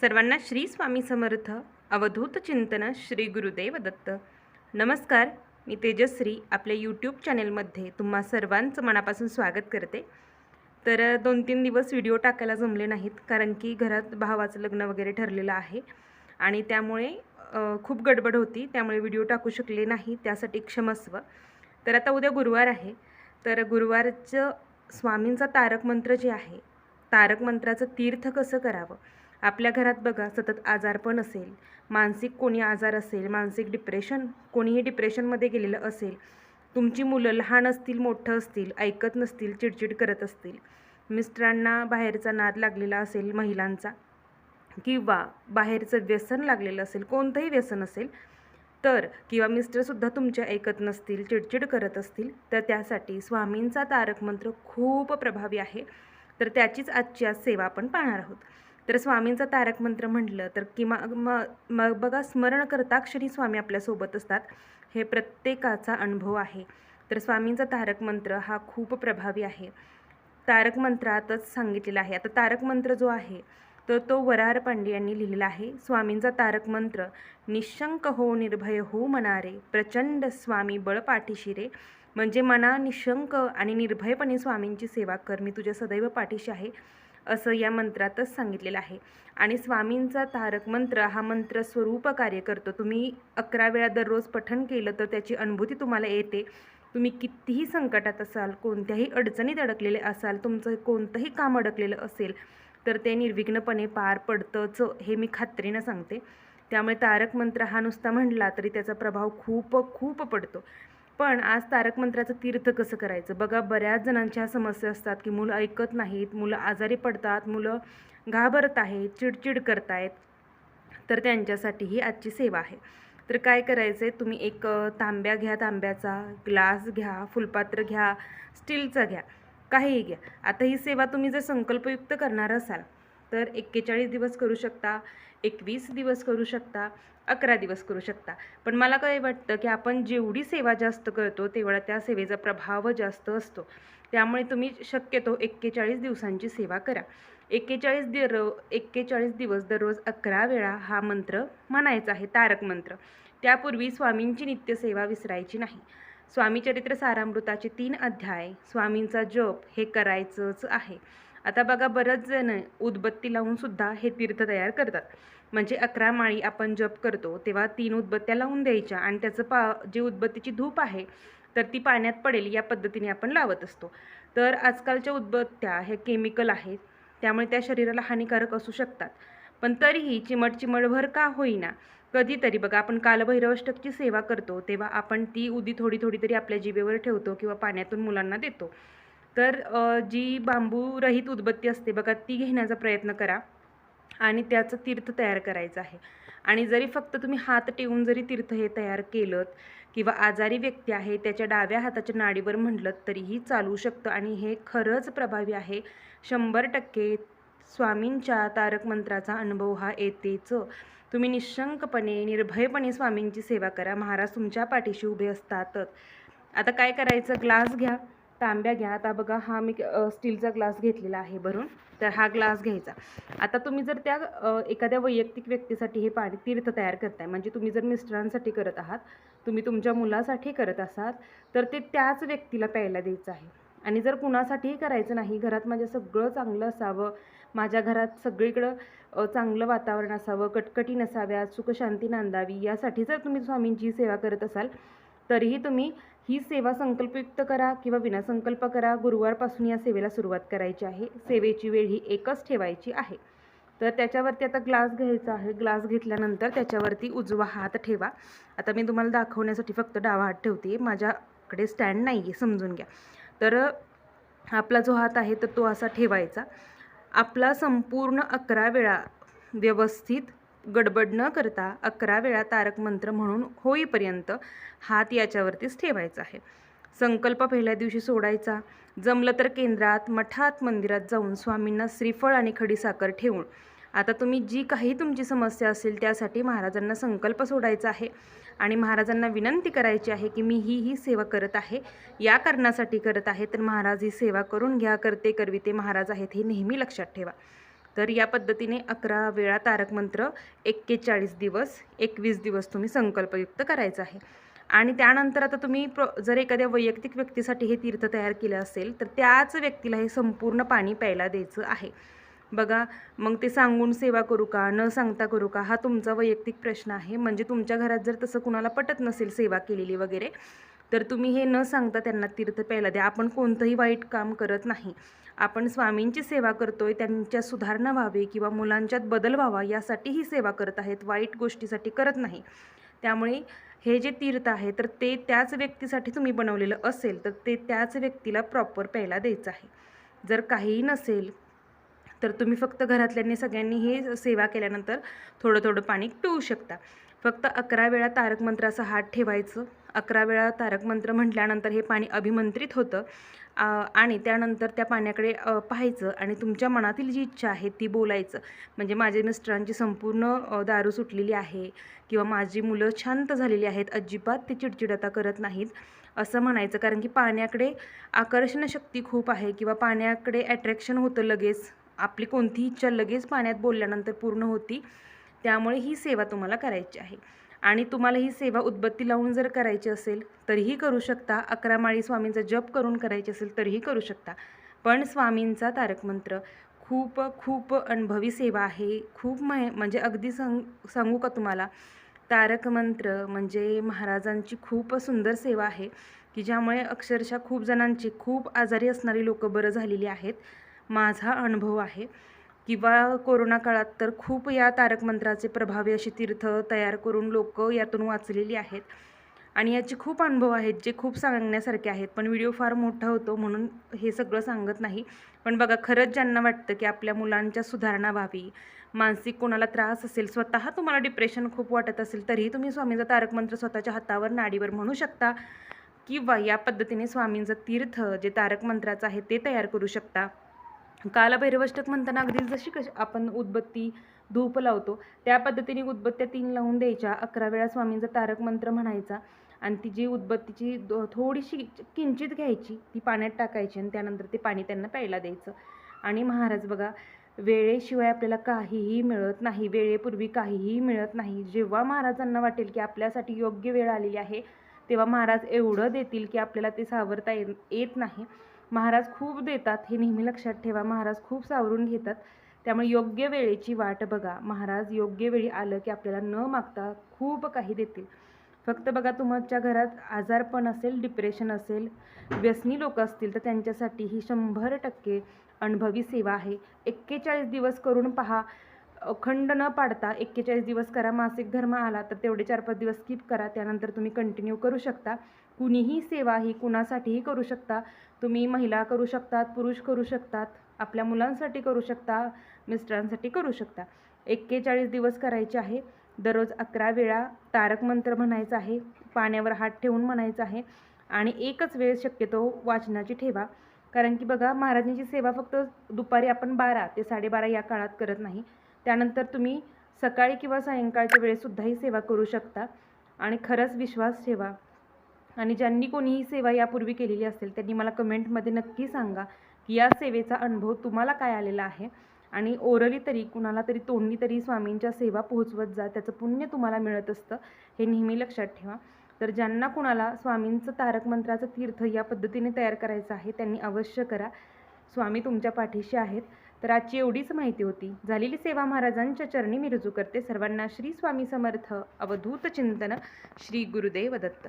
सर्वांना श्री स्वामी समर्थ अवधूत चिंतन श्री गुरुदेव दत्त. नमस्कार मी तेजश्री आपल्या यूट्यूब चॅनेलमध्ये तुम्हा सर्वांचं मनापासून स्वागत करते. तर दोन तीन दिवस व्हिडिओ टाकायला जमले नाहीत कारण की घरात भावाचं लग्न वगैरे ठरलेलं आहे. आणि त्यामुळे खूप गडबड होती त्यामुळे व्हिडिओ टाकू शकले नाही त्यासाठी क्षमस्व तर आता उद्या गुरुवार आहे. तर गुरुवारचं स्वामींचा तारक मंत्र जे आहे तारक मंत्राचं तीर्थ कसं करावं? आपल्या घरात बघा सतत आजारपण असेल. मानसिक कोणी आजार असेल मानसिक डिप्रेशन कोणीही डिप्रेशनमध्ये गेलेलं असेल तुमची मुलं लहान असतील मोठं असतील ऐकत नसतील चिडचिड करत असतील मिस्टरांना बाहेरचा नाद लागलेला असेल महिलांचा किंवा बाहेरचं व्यसन लागलेलं असेल कोणतंही व्यसन असेल तर किंवा मिस्टरसुद्धा तुमचे ऐकत नसतील चिडचिड करत असतील तर त्यासाठी स्वामींचा तारक मंत्र खूप प्रभावी आहे. तर त्याचीच आजची आज सेवा आपण पाहणार आहोत. तर स्वामींचा तारक मंत्र म्हटलं तर किंवा म मग बघा स्मरण करताक्षरी स्वामी आपल्यासोबत असतात. हे प्रत्येकाचा अनुभव आहे. तर स्वामींचा तारक मंत्र हा खूप प्रभावी आहे. तारक मंत्रातच सांगितलेला आहे. आता तारक मंत्र जो आहे तर तो वरार पांडे यांनी लिहिलेला आहे. स्वामींचा तारक मंत्र निशंक हो निर्भय हो मनारे प्रचंड स्वामी बळ पाठीशी रे म्हणजे मना निशंक आणि निर्भयपणे स्वामींची सेवा कर. मी तुझ्या सदैव पाठीशी आहे. असं या मंत्रातच सांगितलेलं आहे. आणि स्वामींचा तारक मंत्र हा मंत्र स्वरूप कार्य करतो. तुम्ही अकरा वेळा दररोज पठण केलं तर त्याची अनुभूती तुम्हाला येते. तुम्ही कितीही संकटात असाल कोणत्याही अडचणीत अडकलेले असाल तुमचं कोणतंही काम अडकलेलं असेल तर ते निर्विघ्नपणे पार पडतंच हे मी खात्रीनं सांगते. त्यामुळे तारक मंत्र हा नुसता म्हणला तरी त्याचा प्रभाव खूप खूप पडतो. पण आज तारक मंत्राचं तीर्थ कसं करायचं? बघा बऱ्याच जणांच्या समस्या असतात की मुलं ऐकत नाहीत मुलं आजारी पडतात मुलं घाबरत आहेत चिडचिड करतायत. तर त्यांच्यासाठी ही आजची सेवा आहे. तर काय करायचं आहे तुम्ही एक तांब्या घ्या तांब्याचा ग्लास घ्या फुलपात्र घ्या स्टीलचा घ्या काहीही घ्या. आता ही सेवा तुम्ही जर संकल्पयुक्त करणार असाल तर एक्केचाळीस दिवस करू शकता. एकवीस दिवस करू शकता अकरा दिवस करू शकता. पण मला काय वाटतं की आपण जेवढी सेवा जास्त करतो तेवढा त्या सेवेचा प्रभाव जास्त असतो. त्यामुळे तुम्ही शक्यतो एक्केचाळीस दिवसांची सेवा करा. एक्केचाळीस दर एक्केचाळीस दिवस दररोज अकरा वेळा हा मंत्र म्हणायचा आहे तारक मंत्र. त्यापूर्वी स्वामींची नित्यसेवा विसरायची नाही. स्वामी चरित्र सारामृताचे तीन अध्याय स्वामींचा जप हे करायचंच आहे. आता बघा बरंच जण उदबत्ती लावूनसुद्धा हे तीर्थ तयार करतात. म्हणजे अकरा माळी आपण जप करतो तेव्हा तीन उदबत्त्या लावून द्यायच्या आणि त्याचं पा जी उदबत्तीची धूप आहे तर ती पाण्यात पडेल या पद्धतीने आपण लावत असतो. तर आजकालच्या उदबत्त्या हे केमिकल आहेत त्यामुळे त्या शरीराला हानिकारक असू शकतात. पण तरीही चिमट चिमटभर का होईना कधीतरी बघा आपण कालभैरवष्टकची सेवा करतो तेव्हा आपण ती उदी थोडी थोडी तरी आपल्या जिभेवर ठेवतो किंवा पाण्यातून मुलांना देतो. तर जी बांबू रहित उदबत्ती असते बघा ती घेण्याचा प्रयत्न करा आणि त्याचं तीर्थ तयार करायचं आहे. आणि जरी फक्त तुम्ही हात ठेवून जरी तीर्थ हे तयार केलं किंवा आजारी व्यक्ती आहे त्याच्या डाव्या हाताच्या नाडीवर म्हटलं तरीही चालू शकतं आणि हे खरंच प्रभावी आहे. शंभर टक्के स्वामींच्या तारक मंत्राचा अनुभव हा येतेच. तुम्ही निशंकपणे निर्भयपणे स्वामींची सेवा करा. महाराज तुमच्या पाठीशी उभे असतातच. आता काय करायचं? ग्लास घ्या. तांब्या घ्या. आता बघा हा मी स्टीलचा ग्लास घेतलेला आहे भरून. तर हा ग्लास घ्यायचा. आता तुम्ही जर त्या एखाद्या वैयक्तिक व्यक्तीसाठी हे पाणी तीर्थ तयार करताय म्हणजे तुम्ही जर मिस्टरांसाठी करत आहात तुम्ही तुमच्या मुलासाठी करत असाल तर ते त्याच व्यक्तीला प्यायला द्यायचं आहे. आणि जर कुणासाठीही करायचं नाही घरात माझ्या सगळं चांगलं असावं माझ्या घरात सगळीकडं चांगलं वातावरण असावं कटकटी नसाव्या सुखशांती नांदावी यासाठी जर तुम्ही स्वामींची सेवा करत असाल तरीही तुम्ही ही सेवा संकल्पयुक्त करा किंवा विनासंकल्प करा गुरुवारपासून या सेवेला सुरुवात करायची आहे. सेवेची वेळ ही एकच ठेवायची आहे. तर त्याच्यावरती आता ग्लास घ्यायचा आहे. ग्लास घेतल्यानंतर त्याच्यावरती उजवा हात ठेवा. आता मी तुम्हाला दाखवण्यासाठी फक्त डावा हात ठेवते. माझ्याकडे स्टँड नाही आहे समजून घ्या. तर आपला जो हात आहे तर तो असा ठेवायचा. आपला संपूर्ण अकरा वेळा व्यवस्थित गडबड न करता अकरा वेळा तारक मंत्र म्हणून होईपर्यंत हात याच्यावरतीच ठेवायचा आहे. संकल्प पहिल्या दिवशी सोडायचा. जमलं तर केंद्रात मठात मंदिरात जाऊन स्वामींना श्रीफळ आणि खडीसाखर ठेवून. आता तुम्ही जी काही तुमची समस्या असेल त्यासाठी महाराजांना संकल्प सोडायचा आहे. आणि महाराजांना विनंती करायची आहे की मी ही ही सेवा करत आहे. या कारणासाठी करत आहे. तर महाराज ही सेवा करून घ्या. करते करविते महाराज आहेत हे नेहमी लक्षात ठेवा. तर या पद्धतीने अकरा वेळा तारक मंत्र एक्केचाळीस दिवस एकवीस दिवस तुम्ही संकल्पयुक्त करायचं आहे. आणि त्यानंतर आता तुम्ही प्र जर एखाद्या वैयक्तिक व्यक्तीसाठी हे तीर्थ तयार केलं असेल तर त्याच व्यक्तीला हे संपूर्ण पाणी प्यायला द्यायचं आहे. बघा मग ते सांगून सेवा करू का न सांगता करू का हा तुमचा वैयक्तिक प्रश्न आहे. म्हणजे तुमच्या घरात जर तसं कुणाला पटत नसेल सेवा केलेली वगैरे तर तुम्ही हे न सांगता त्यांना तीर्थ प्यायला द्या. आपण कोणतंही वाईट काम करत नाही. आपण स्वामींची सेवा करतोय त्यांच्या सुधारणा व्हावी किंवा मुलांच्यात बदल व्हावा यासाठी ही सेवा करत आहेत वाईट गोष्टीसाठी करत नाही. त्यामुळे हे जे तीर्थ आहे तर ते त्याच व्यक्तीसाठी तुम्ही बनवलेलं असेल तर ते त्याच व्यक्तीला प्रॉपर प्यायला द्यायचं आहे. जर काहीही नसेल तर तुम्ही फक्त घरातल्यांनी सगळ्यांनी हे सेवा केल्यानंतर थोडं थोडं पाणी पिऊ शकता. फक्त अकरा वेळा तारक मंत्राचा हात ठेवायचं. अकरा वेळा तारक मंत्र म्हटल्यानंतर हे पाणी अभिमंत्रित होतं. आणि त्यानंतर त्या पाण्याकडे पाहायचं आणि तुमच्या मनातील जी इच्छा आहे ती बोलायचं. म्हणजे माझे मिस्टरांची संपूर्ण दारू सुटलेली आहे किंवा माझी मुलं शांत झालेली आहेत अजिबात ते चिडचिड आता करत नाहीत असं म्हणायचं. कारण की पाण्याकडे आकर्षण शक्ती खूप आहे किंवा पाण्याकडे अट्रॅक्शन होतं लगेच. आपली कोणतीही इच्छा लगेच पाण्यात बोलल्यानंतर पूर्ण होती. त्यामुळे ही सेवा तुम्हाला करायची आहे. आणि तुम्हाला ही सेवा उदबत्ती लावून जर करायची असेल तरीही करू शकता. अकरा माळी स्वामींचा जप करून करायची असेल तरीही करू शकता. पण स्वामींचा तारक मंत्र खूप खूप अनुभवी सेवा आहे. खूप मह म्हणजे अगदी सांग सांगू का तुम्हाला? तारक मंत्र म्हणजे महाराजांची खूप सुंदर सेवा आहे की ज्यामुळे अक्षरशः खूप जणांची खूप आजारी असणारी लोकं बरं झालेली आहेत. माझा अनुभव आहे. किंवा कोरोना काळात तर खूप या तारक मंत्राचे प्रभावी असे तीर्थ तयार करून लोक यातून वाचलेली आहेत. आणि याचे खूप अनुभव आहेत जे खूप सांगण्यासारखे आहेत. पण व्हिडिओ फार मोठा होतो म्हणून हे सगळं सांगत नाही. पण बघा खरंच ज्यांना वाटतं की आपल्या मुलांच्या सुधारणा व्हावी मानसिक कोणाला त्रास असेल स्वतः तुम्हाला डिप्रेशन खूप वाटत असेल तरीही तुम्ही स्वामींचा तारक मंत्र स्वतःच्या हातावर नाडीवर म्हणू शकता किंवा या पद्धतीने स्वामींचं तीर्थ जे तारक मंत्राचं आहे ते तयार करू शकता. कालभैरवाष्टक म्हणताना अगदी जशी कशी आपण उदबत्ती धूप लावतो त्या पद्धतीने उदबत्त्या तीन लावून द्यायच्या. अकरा वेळा स्वामींचा तारक मंत्र म्हणायचा. आणि ती जी उदबत्तीची थोडीशी किंचित घ्यायची ती पाण्यात टाकायची आणि त्यानंतर ते पाणी त्यांना प्यायला द्यायचं. आणि महाराज बघा वेळेशिवाय आपल्याला काहीही मिळत नाही. वेळेपूर्वी काहीही मिळत नाही. जेव्हा महाराजांना वाटेल की आपल्यासाठी योग्य वेळ आलेली आहे तेव्हा महाराज एवढं देतील की आपल्याला ते सावरता येत नाही. महाराज खूप देतात हे नेहमी लक्षात ठेवा. महाराज खूप सावरून घेतात. त्यामुळे योग्य वेळेची वाट बघा. महाराज योग्य वेळी आलं की आपल्याला न मागता खूप काही देतील. फक्त बघा तुमच्या घरात आजारपण असेल डिप्रेशन असेल व्यसनी लोक असतील तर त्यांच्यासाठी ही शंभर टक्के अनुभवी सेवा आहे. एक्केचाळीस दिवस करून पहा. अखंड न पाडता एक्केचाळीस दिवस करा. मासिक धर्म आला तर तेवढे चार पाच दिवस स्किप करा. त्यानंतर तुम्ही कंटिन्यू करू शकता. कुणीही सेवा ही कुणासाठीही करू शकता. तुम्ही महिला करू शकतात पुरुष करू शकतात आपल्या मुलांसाठी करू शकता मिस्टरांसाठी करू शकता. एक्केचाळीस दिवस करायचे आहे. दररोज अकरा वेळा तारक मंत्र म्हणायचा आहे पाण्यावर हात ठेवून म्हणायचं आहे आणि एकच वेळ शक्यतो वाचनाची ठेवा. कारण की बघा महाराजांची सेवा फक्त दुपारी आपण बारा ते साडेबारा या काळात करत नाही. त्यानंतर तुम्ही सकाळी किंवा सायंकाळच्या वेळेसुद्धा ही सेवा करू शकता. आणि खरंच विश्वास ठेवा. आणि ज्यांनी कोणीही सेवा यापूर्वी केलेली असेल त्यांनी मला कमेंटमध्ये नक्की सांगा की या सेवेचा अनुभव तुम्हाला काय आलेला आहे आणि ओरली तरी कुणाला तरी तोंडी तरी स्वामींच्या सेवा पोहोचवत जा त्याचं पुण्य तुम्हाला मिळत असतं हे नेहमी लक्षात ठेवा. तर ज्यांना कुणाला स्वामींचं तारक मंत्राचं तीर्थ या पद्धतीने तयार करायचं आहे त्यांनी अवश्य करा. स्वामी तुमच्या पाठीशी आहेत. तर आजची एवढीच माहिती होती. झालेली सेवा महाराजांच्या चरणी मी रुजू करते. सर्वांना श्री स्वामी समर्थ. अवधूत चिंतन. श्री गुरुदेव दत्त.